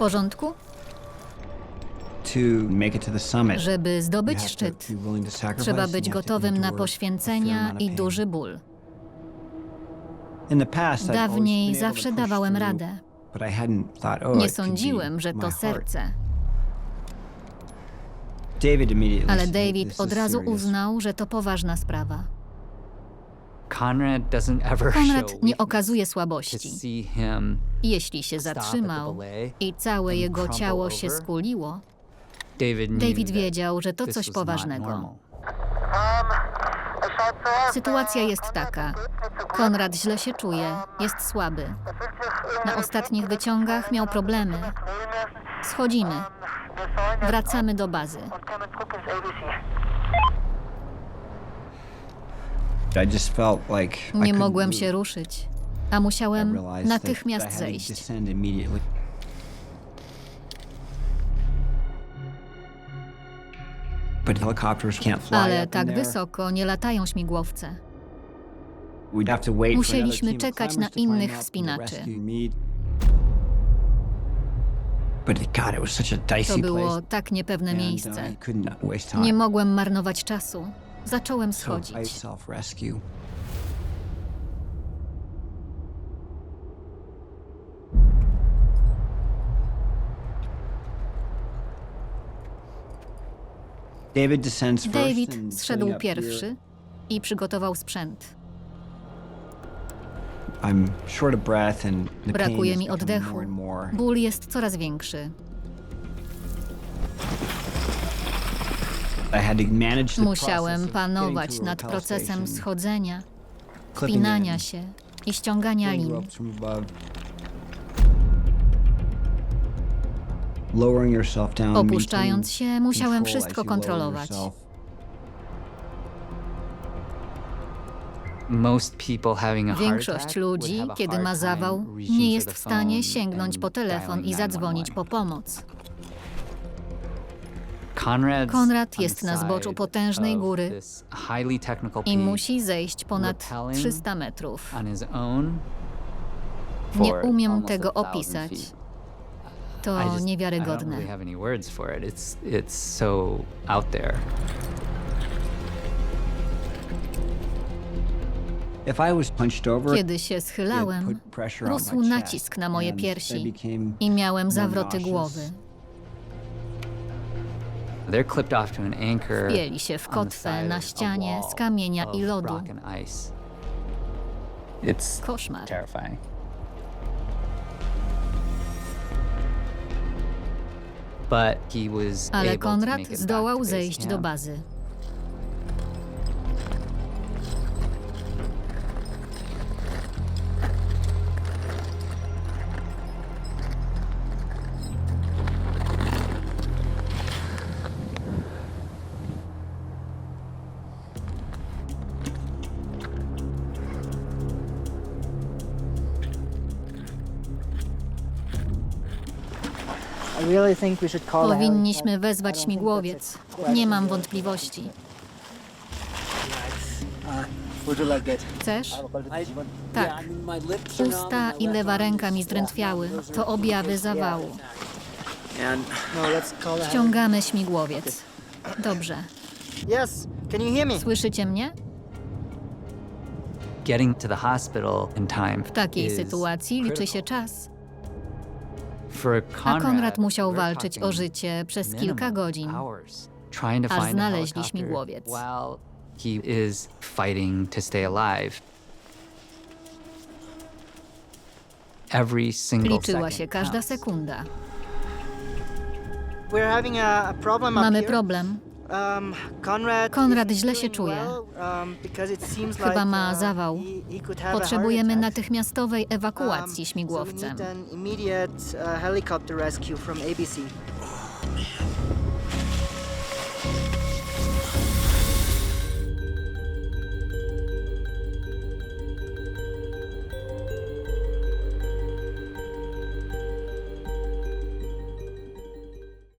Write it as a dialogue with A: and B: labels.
A: porządku? Żeby zdobyć szczyt, trzeba być gotowym na poświęcenia i duży ból. Dawniej zawsze dawałem radę.
B: oh,
A: Nie sądziłem, że to serce. Ale David
B: "This
A: od razu
B: serious."
A: uznał, że to poważna sprawa. Konrad nie okazuje słabości. Jeśli się zatrzymał i całe jego ciało się skuliło,
C: David,
A: wiedział, że to coś poważnego. Sytuacja jest taka. Konrad źle się czuje, jest słaby. Na ostatnich wyciągach miał problemy. Schodzimy. Wracamy do bazy. Nie mogłem się ruszyć, a musiałem natychmiast zejść. Ale tak wysoko nie latają śmigłowce. Musieliśmy czekać na innych wspinaczy. To było tak niepewne
B: uh,
A: miejsce. Nie mogłem marnować czasu. Zacząłem schodzić.
B: David
A: zszedł pierwszy i przygotował sprzęt. Brakuje mi oddechu. Ból jest coraz większy. Musiałem panować nad procesem schodzenia, wspinania
B: in,
A: się i ściągania
B: pulling
A: lin. Opuszczając się, musiałem wszystko kontrolować.
B: yourself.
C: Most people having a heart
A: Większość
C: attack
A: ludzi, kiedy ma zawał, nie jest w stanie sięgnąć po telefon i zadzwonić
C: 911.
A: po pomoc. Konrad
C: on
A: jest na zboczu potężnej góry i musi zejść ponad
C: rappelling
A: 300 metrów. Nie umiem tego opisać. To niewiarygodne. Kiedy się schylałem, rósł nacisk na moje piersi i miałem zawroty głowy. Wpieli się w kotwę na ścianie z kamienia i lodu. Koszmar. Ale Konrad zdołał zejść do bazy. Powinniśmy wezwać śmigłowiec. Nie mam wątpliwości. Chcesz? Tak. Usta i lewa ręka mi zdrętwiały. To objawy zawału.
D: no,
A: Ściągamy śmigłowiec. Dobrze. Słyszycie mnie?
C: Getting to the hospital in time
A: W takiej sytuacji liczy się czas. A Konrad musiał walczyć o życie przez kilka godzin. aż znaleźli śmigłowiec. Liczyła się każda sekunda. Mamy problem.
D: Um,
A: Konrad źle się czuje.
D: um,
A: Chyba ma
D: uh,
A: zawał. Potrzebujemy natychmiastowej
D: Um,
A: ewakuacji
D: so
A: śmigłowcem.